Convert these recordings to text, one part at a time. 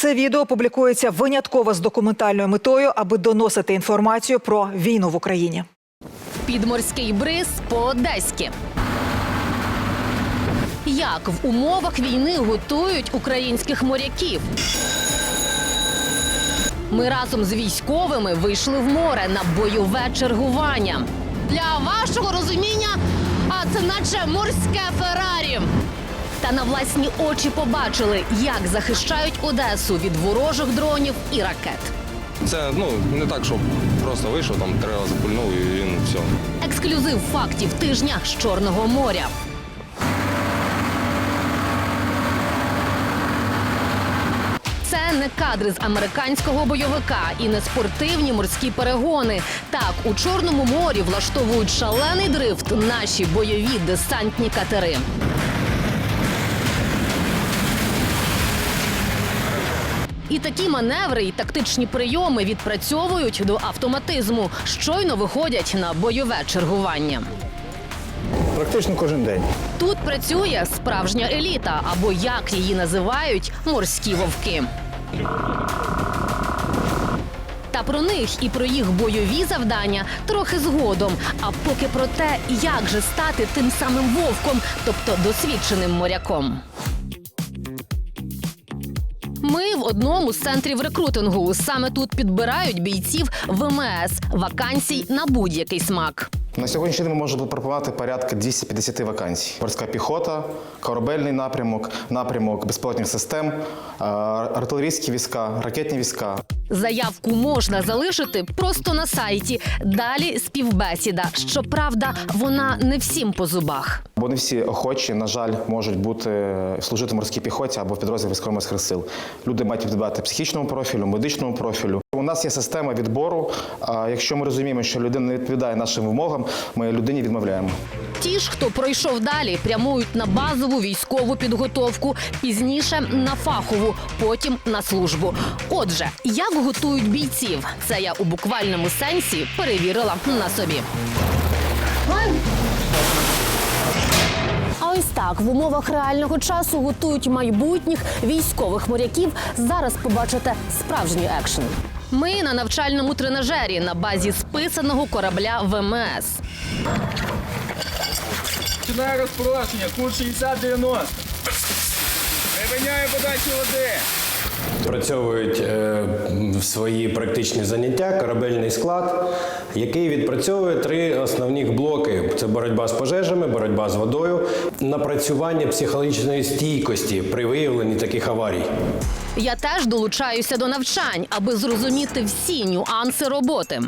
Це відео публікується винятково з документальною метою, аби доносити інформацію про війну в Україні. Підморський бриз по-одеськи. Як в умовах війни готують українських моряків? Ми разом з військовими вийшли в море на бойове чергування. Для вашого розуміння, а це наче морське Феррарі. Та на власні очі побачили, як захищають Одесу від ворожих дронів і ракет. Це ну не так, що просто вийшов, там три рази пульнув і він все. Ексклюзив фактів тижня з Чорного моря. Це не кадри з американського бойовика і не спортивні морські перегони. Так, у Чорному морі влаштовують шалений дрифт наші бойові десантні катери. І такі маневри і тактичні прийоми відпрацьовують до автоматизму, щойно виходять на бойове чергування. Практично кожен день. Тут працює справжня еліта, або як її називають морські вовки. Та про них і про їх бойові завдання трохи згодом. А поки про те, як же стати тим самим вовком, тобто досвідченим моряком. Одному з центрів рекрутингу. Саме тут підбирають бійців ВМС вакансій на будь-який смак. На сьогоднішній день ми можемо пропонувати порядка 250 вакансій. Морська піхота, корабельний напрямок, напрямок безпілотних систем, е, артилерійські війська, ракетні війська. Заявку можна залишити просто на сайті. Далі співбесіда. Щоправда, вона не всім по зубах. Бо не всі охочі, на жаль, можуть бути служити в морській піхоті або в підрозділі військово-морських сил. Люди мають відповідати психічному профілю, медичному профілю. У нас є система відбору. А якщо ми розуміємо, що людина не відповідає нашим вимогам, ми людині відмовляємо. Ті ж, хто пройшов далі, прямують на базову військову підготовку, пізніше на фахову, потім на службу. Отже, як готують бійців? Це я у буквальному сенсі перевірила на собі. А ось так в умовах реального часу готують майбутніх військових моряків. Зараз побачите справжній екшен. Ми на навчальному тренажері на базі списаного корабля ВМС. Починає розпорошення, курс 60-90. Припиняє подачу води. Відпрацьовують е, свої практичні заняття корабельний склад, який відпрацьовує три основні блоки: це боротьба з пожежами, боротьба з водою, напрацювання психологічної стійкості при виявленні таких аварій. Я теж долучаюся до навчань, аби зрозуміти всі нюанси роботи.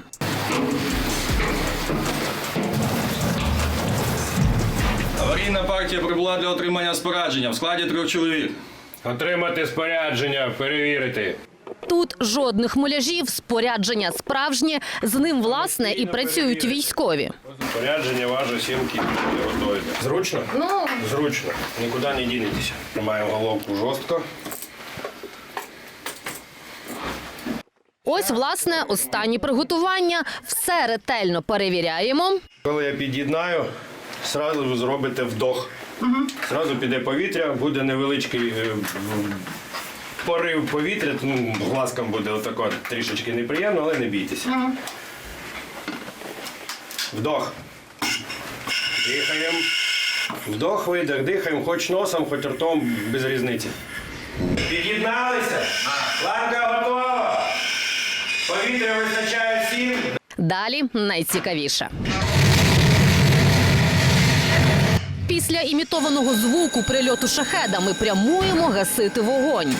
Аварійна партія прибула для отримання спорядження в складі трьох чоловік. Отримати спорядження, перевірити. Тут жодних муляжів, спорядження справжнє, з ним власне і працюють військові. Спорядження важить 7 кг. Готові. Зручно? Ну Зручно. Нікуди не дінетеся. Тримаємо головку жорстко. ось власне останні приготування. Все ретельно перевіряємо. Коли я під'єднаю, одразу зробите вдох. Зразу піде повітря, буде невеличкий е, порив повітря, ну, глазкам буде отако трішечки неприємно, але не бійтеся. Вдох. Дихаємо. Вдох, видих, дихаємо, хоч носом, хоч ртом, без різниці. Під'єдналися? Ланка готова. Повітря вистачає всім. Далі найцікавіше. Після імітованого звуку прильоту шахеда ми прямуємо гасити вогонь.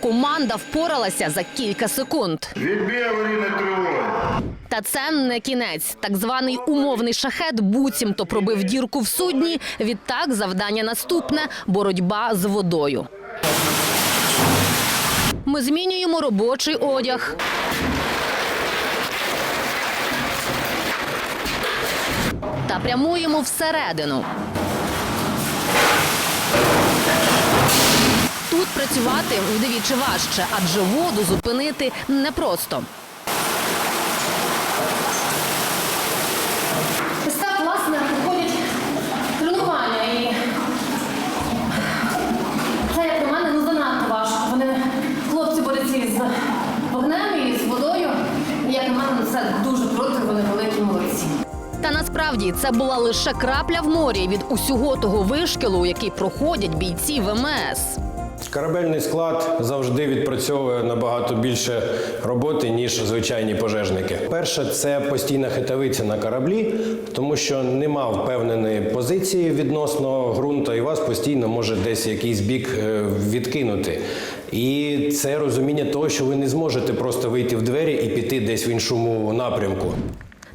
Команда впоралася за кілька секунд. Та це не кінець. Так званий умовний шахет буцімто пробив дірку в судні. Відтак завдання наступне боротьба з водою. Ми змінюємо робочий одяг. Та прямуємо всередину. Тут працювати вдвічі важче, адже воду зупинити непросто. Насправді це була лише крапля в морі від усього того вишкілу, який проходять бійці ВМС. Корабельний склад завжди відпрацьовує набагато більше роботи, ніж звичайні пожежники. Перше, це постійна хитавиця на кораблі, тому що нема впевненої позиції відносно ґрунту, і вас постійно може десь якийсь бік е, відкинути. І це розуміння того, що ви не зможете просто вийти в двері і піти десь в іншому напрямку.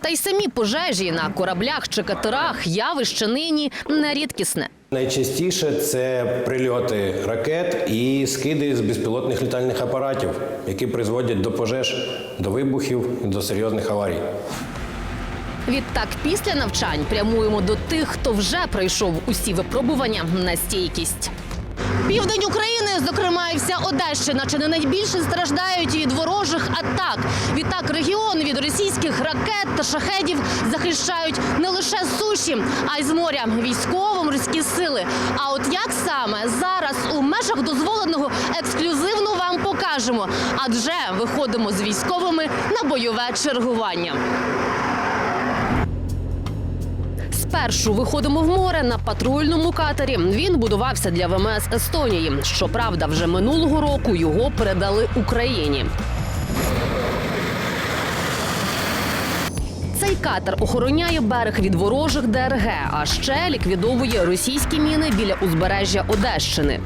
Та й самі пожежі на кораблях чи катерах явище нині не рідкісне. Найчастіше це прильоти ракет і скиди з безпілотних літальних апаратів, які призводять до пожеж, до вибухів до серйозних аварій. Відтак, після навчань прямуємо до тих, хто вже пройшов усі випробування на стійкість. Південь України, зокрема і вся Одещина, чи не найбільше страждають від ворожих атак. Відтак регіон від російських ракет та шахедів захищають не лише суші, а й з моря військово-морські сили. А от як саме зараз у межах дозволеного ексклюзивно вам покажемо, адже виходимо з військовими на бойове чергування. Спершу виходимо в море на патрульному катері. Він будувався для ВМС Естонії. Щоправда, вже минулого року його передали Україні. Цей катер охороняє берег від ворожих ДРГ, а ще ліквідовує російські міни біля узбережжя Одещини.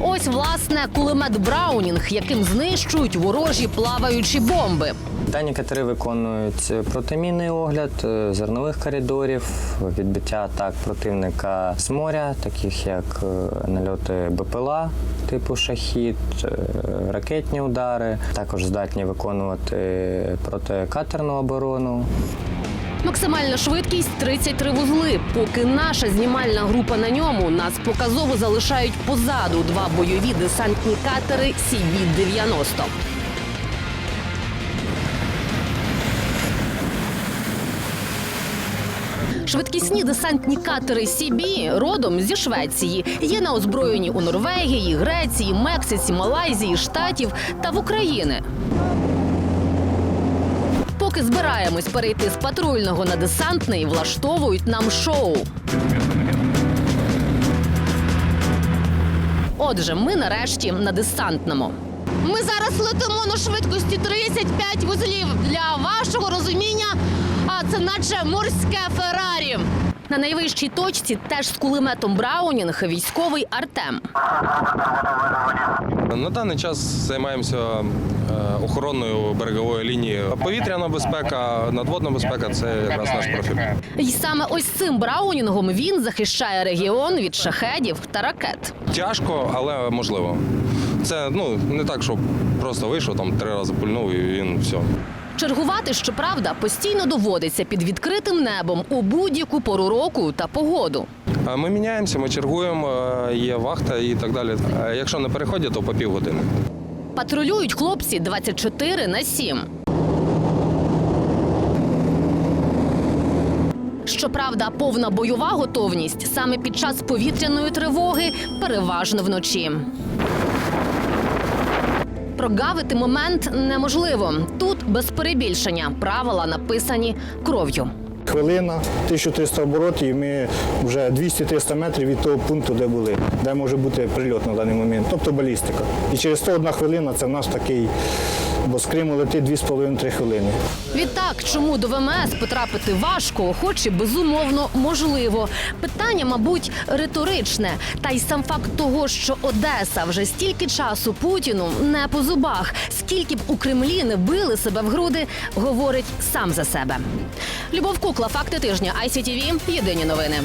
Ось власне кулемет Браунінг, яким знищують ворожі плаваючі бомби. Дані катери виконують протимінний огляд е, зернових коридорів, відбиття атак противника з моря, таких як е, нальоти БПЛА типу шахід, е, ракетні удари. Також здатні виконувати протикатерну оборону. Максимальна швидкість 33 вузли. Поки наша знімальна група на ньому, нас показово залишають позаду два бойові десантні катери CB-90. Швидкісні десантні катери CB родом зі Швеції. Є на озброєнні у Норвегії, Греції, Мексиці, Малайзії, Штатів та в Україні. Поки збираємось перейти з патрульного на десантний, влаштовують нам шоу. Отже, ми нарешті на десантному. Ми зараз летимо на швидкості 35 вузлів. Для вашого розуміння, а це наче морське Феррарі. На найвищій точці теж з кулеметом Браунінг військовий Артем. На даний час займаємося е, охороною берегової лінії. Повітряна безпека, надводна безпека це якраз наш профіль. І саме ось цим Браунінгом він захищає регіон від шахедів та ракет. Тяжко, але можливо. Це ну не так, що просто вийшов там три рази пульнув і він все. Чергувати, щоправда, постійно доводиться під відкритим небом у будь-яку пору року та погоду. Ми міняємося, ми чергуємо, є вахта і так далі. Якщо на переході, то по півгодини. Патрулюють хлопці 24 на 7. Щоправда, повна бойова готовність саме під час повітряної тривоги, переважно вночі. Прогавити момент неможливо. Тут без перебільшення правила написані кров'ю. Хвилина, 1300 оборотів, і ми вже 200-300 метрів від того пункту, де були, де може бути прильот на даний момент, тобто балістика. І через 101 хвилина це наш такий, бо з Криму летить 2,5-3 хвилини. Відтак, чому до ВМС потрапити важко, хоч і безумовно можливо. Питання, мабуть, риторичне. Та й сам факт того, що Одеса вже стільки часу Путіну не по зубах, скільки б у Кремлі не били себе в груди, говорить сам за себе. Любов Кукла, факти тижня. ICTV, Єдині новини.